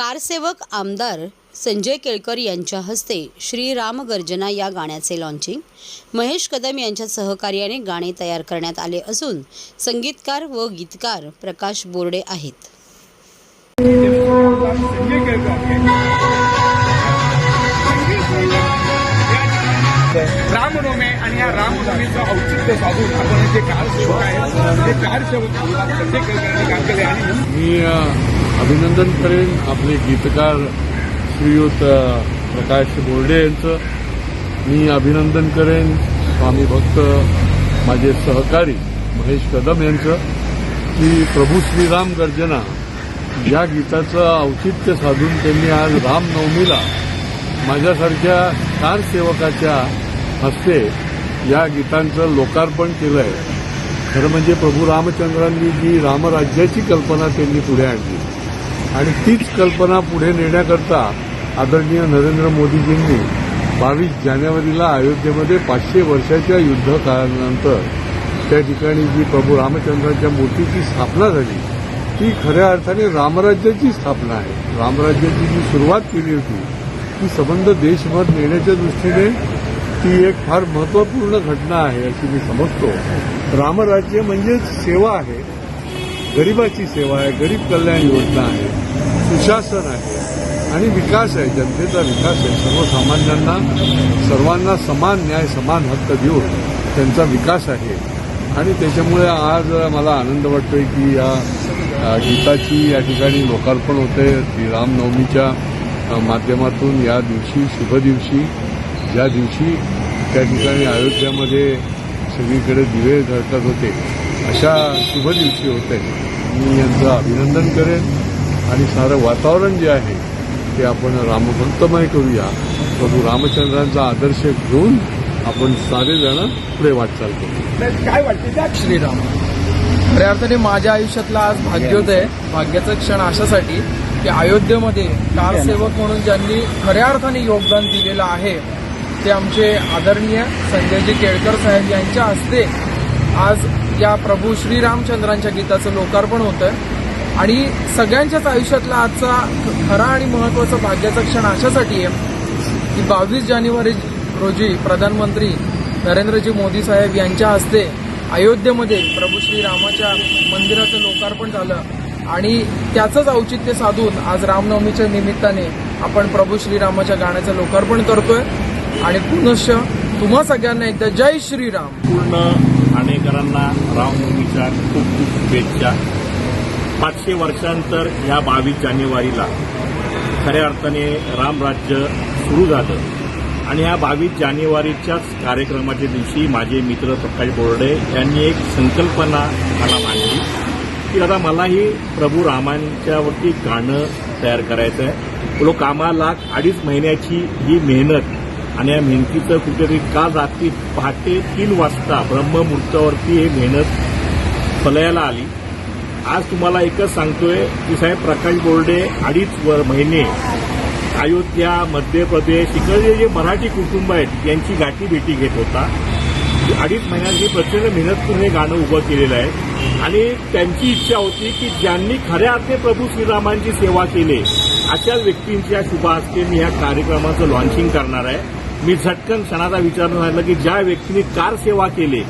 कारसेवक आमदार संजय केळकर यांच्या हस्ते श्री राम गर्जना या गाण्याचे लॉन्चिंग महेश कदम यांच्या सहकार्याने गाणे तयार करण्यात आले असून संगीतकार व गीतकार प्रकाश बोर्डे आहेत रामनवमी आणि या रामनवमीचं औचित्य साधून आपण जे कारसेवक आहे ते कारसेवक संजय केळकरांनी काम केले आणि अभिनंदन करेन आपले गीतकार श्रीयुत प्रकाश बोर्डे यांचं. मी अभिनंदन करेन स्वामी भक्त माझे सहकारी महेश कदम यांचं. की प्रभू श्रीराम गर्जना या गीताचं औचित्य साधून त्यांनी आज रामनवमीला माझ्यासारख्या कारसेवकाच्या हस्ते या गीतांचं लोकार्पण केलं आहे खरं म्हणजे प्रभू रामचंद्रांनी जी रामराज्याची कल्पना त्यांनी पुढे आणली. आणि तीच कल्पना पुढे नेण्याकरता आदरणीय नरेंद्र मोदीजींनी बावीस जानेवारीला अयोध्येमध्ये पाचशे वर्षाच्या युद्धकाळानंतर त्या ठिकाणी जी प्रभू रामचंद्रांच्या मूर्तीची स्थापना झाली ती खऱ्या अर्थाने रामराज्याची स्थापना आहे. रामराज्याची जी सुरुवात केली होती ती संबंध देशभर नेण्याच्या दृष्टीने ती एक फार महत्त्वपूर्ण घटना आहे अशी मी समजतो. रामराज्य म्हणजेच सेवा आहे. गरिबाची सेवा आहे गरीब कल्याण योजना आहे सुशासन आहे आणि विकास आहे जनतेचा विकास आहे. सर्वसामान्यांना सर्वांना समान न्याय समान हक्क देऊन त्यांचा विकास आहे. आणि त्याच्यामुळे आज मला आनंद वाटतोय की या गीताची या ठिकाणी लोकार्पण होते श्री रामनवमीच्या माध्यमातून या दिवशी शुभ दिवशी ज्या दिवशी त्या ठिकाणी अयोध्यामध्ये सगळीकडे दिवे झळकत होते अशा शुभ दिवशी होते. मी यांचं अभिनंदन करेन आणि सारं वातावरण जे आहे ते आपण रामभक्तमय करूया. प्रभू रामचंद्रांचा आदर्श घेऊन आपण सारेजण पुढे वाटचाल करू. काय वाटते श्रीराम? खऱ्या अर्थाने माझ्या आयुष्यातला आज भाग्योदय भाग्याचा क्षण अशासाठी की अयोध्येमध्ये कारसेवक म्हणून ज्यांनी खऱ्या अर्थाने योगदान दिलेलं आहे ते आमचे आदरणीय संजयजी केळकर साहेब यांच्या हस्ते आज या प्रभू श्रीरामचंद्रांच्या गीताचं लोकार्पण होतं आणि सगळ्यांच्याच आयुष्यातला आजचा खरा आणि महत्त्वाचा भाग्याचा क्षण अशासाठी आहे की बावीस जानेवारी रोजी प्रधानमंत्री नरेंद्रजी मोदी साहेब यांच्या हस्ते अयोध्येमध्ये प्रभू श्रीरामाच्या मंदिराचं लोकार्पण झालं. आणि त्याचंच औचित्य साधून आज रामनवमीच्या निमित्ताने आपण प्रभू श्रीरामाच्या गाण्याचं लोकार्पण करतोय. आणि पुनश्च तुम्हा सगळ्यांना एकदा जय श्रीराम. पूर्ण ठाणेकरांना रामनवमीच्या खूप खूप शुभेच्छा. पाचशे वर्षांतर ह्या बावीस जानेवारीला खऱ्या अर्थाने रामराज्य सुरू झालं. आणि ह्या बावीस जानेवारीच्याच कार्यक्रमाच्या दिवशी माझे मित्र प्रकाश बोर्डे यांनी एक संकल्पना मला मांडली की आता मलाही प्रभू रामांच्यावरती गाणं तयार करायचं आहे लोक कामाला अडीच महिन्याची ही मेहनत आणि या मेहनतीचं कुठेतरी का रात्री पहाटे तीन वाजता ब्रह्ममुहूर्तावरती हे मेहनत फलयाला आली. आज तुम्हाला एकच सांगतोय की साहेब प्रकाश बोर्डे अडीच वर महिने अयोध्या मध्य प्रदेश इकडचे जे मराठी कुटुंब आहेत यांची गाठी भेटी घेत होता. अडीच महिन्यांनी प्रचंड मेहनत करून हे गाणं उभं केलेलं आहे. आणि त्यांची इच्छा होती की ज्यांनी खऱ्या अर्थी प्रभू श्रीरामांची सेवा केली अशाच व्यक्तींच्या शुभ हस्ते मी ह्या कार्यक्रमाचं लॉन्चिंग करणार आहे. मी झटकन क्षणाचा विचार राहिला झाला की ज्या व्यक्तींनी कार सेवा केली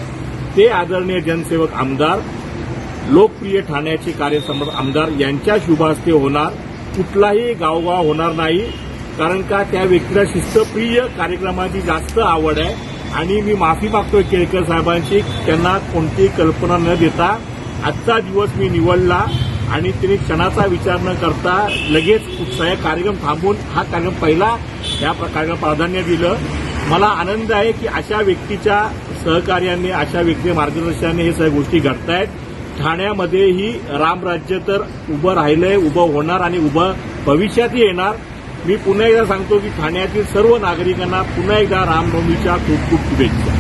ते आदरणीय जनसेवक आमदार लोकप्रिय ठाण्याचे कार्यसमर्थ आमदार यांच्या शुभास्ते होणार कुठलाही गावगाव होणार नाही कारण का त्या व्यक्तीला शिस्तप्रिय कार्यक्रमाची जास्त आवड आहे आणि मी माफी मागतोय केळकर साहेबांची त्यांना कोणतीही कल्पना न देता आजचा दिवस मी निवडला. आणि तिने क्षणाचा विचार न करता लगेच उत्साह कार्यक्रम थांबून हा कार्यक्रम पहिला या कार्यक्रम प्राधान्य दिलं. मला आनंद आहे की अशा व्यक्तीच्या सहकार्याने अशा व्यक्ती मार्गदर्शनाने हे सगळ्या गोष्टी घडतायत. ठाण्यामध्येही रामराज्य तर उभं राहिलंय उभं होणार आणि उभं भविष्यातही येणार. मी पुन्हा एकदा सांगतो की ठाण्यातील सर्व नागरिकांना पुन्हा एकदा रामनवमीच्या खूप खूप शुभेच्छा.